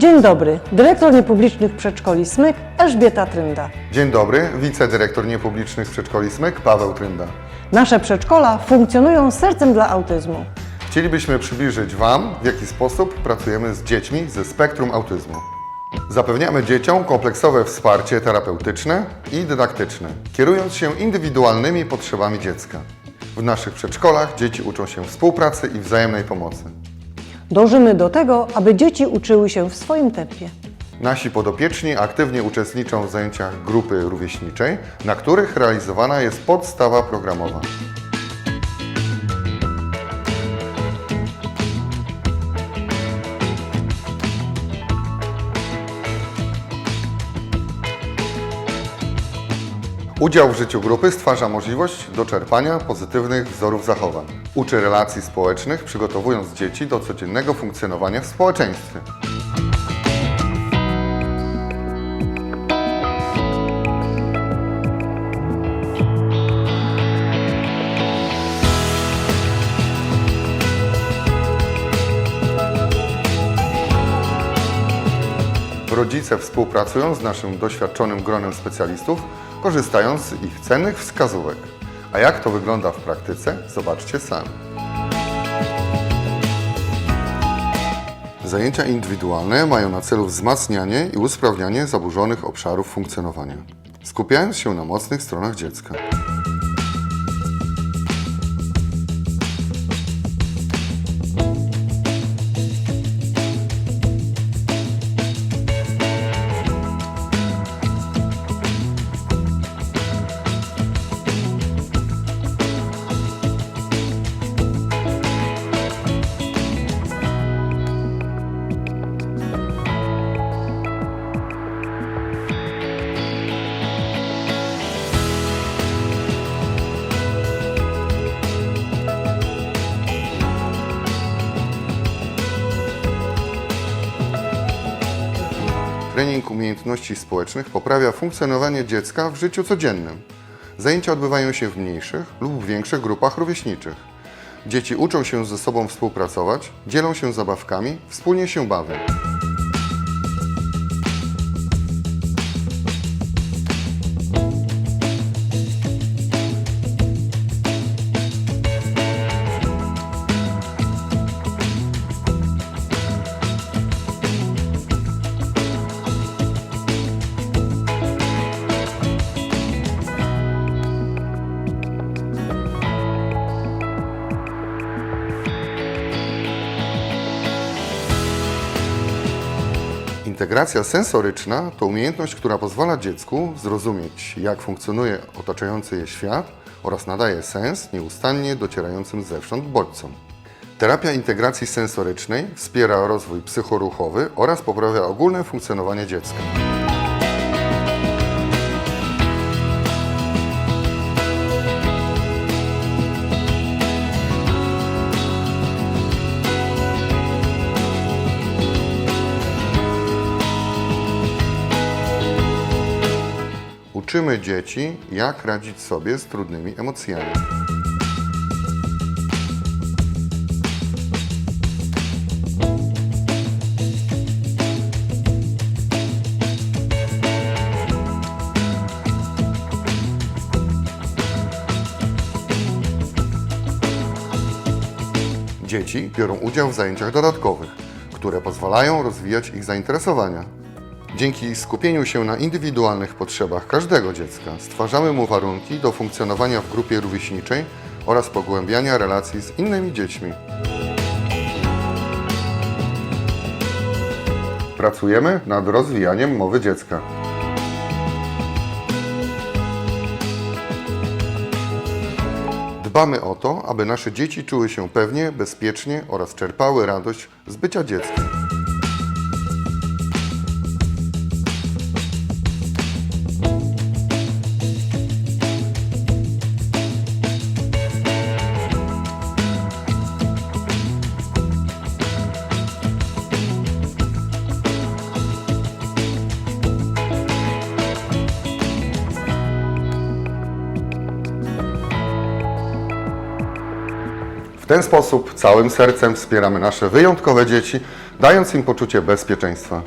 Dzień dobry, dyrektor niepublicznych przedszkoli SMYK Elżbieta Trynda. Dzień dobry, wicedyrektor niepublicznych przedszkoli SMYK Paweł Trynda. Nasze przedszkola funkcjonują sercem dla autyzmu. Chcielibyśmy przybliżyć Wam, w jaki sposób pracujemy z dziećmi ze spektrum autyzmu. Zapewniamy dzieciom kompleksowe wsparcie terapeutyczne i dydaktyczne, kierując się indywidualnymi potrzebami dziecka. W naszych przedszkolach dzieci uczą się współpracy i wzajemnej pomocy. Dążymy do tego, aby dzieci uczyły się w swoim tempie. Nasi podopieczni aktywnie uczestniczą w zajęciach grupy rówieśniczej, na których realizowana jest podstawa programowa. Udział w życiu grupy stwarza możliwość do czerpania pozytywnych wzorów zachowań. Uczy relacji społecznych, przygotowując dzieci do codziennego funkcjonowania w społeczeństwie. Rodzice współpracują z naszym doświadczonym gronem specjalistów, korzystając z ich cennych wskazówek. A jak to wygląda w praktyce, zobaczcie sami. Zajęcia indywidualne mają na celu wzmacnianie i usprawnianie zaburzonych obszarów funkcjonowania, skupiając się na mocnych stronach dziecka. Trening umiejętności społecznych poprawia funkcjonowanie dziecka w życiu codziennym. Zajęcia odbywają się w mniejszych lub większych grupach rówieśniczych. Dzieci uczą się ze sobą współpracować, dzielą się zabawkami, wspólnie się bawią. Integracja sensoryczna to umiejętność, która pozwala dziecku zrozumieć, jak funkcjonuje otaczający je świat oraz nadaje sens nieustannie docierającym zewsząd bodźcom. Terapia integracji sensorycznej wspiera rozwój psychoruchowy oraz poprawia ogólne funkcjonowanie dziecka. Uczymy dzieci, jak radzić sobie z trudnymi emocjami. Dzieci biorą udział w zajęciach dodatkowych, które pozwalają rozwijać ich zainteresowania. Dzięki skupieniu się na indywidualnych potrzebach każdego dziecka stwarzamy mu warunki do funkcjonowania w grupie rówieśniczej oraz pogłębiania relacji z innymi dziećmi. Pracujemy nad rozwijaniem mowy dziecka. Dbamy o to, aby nasze dzieci czuły się pewnie, bezpiecznie oraz czerpały radość z bycia dzieckiem. Ten sposób całym sercem wspieramy nasze wyjątkowe dzieci, dając im poczucie bezpieczeństwa.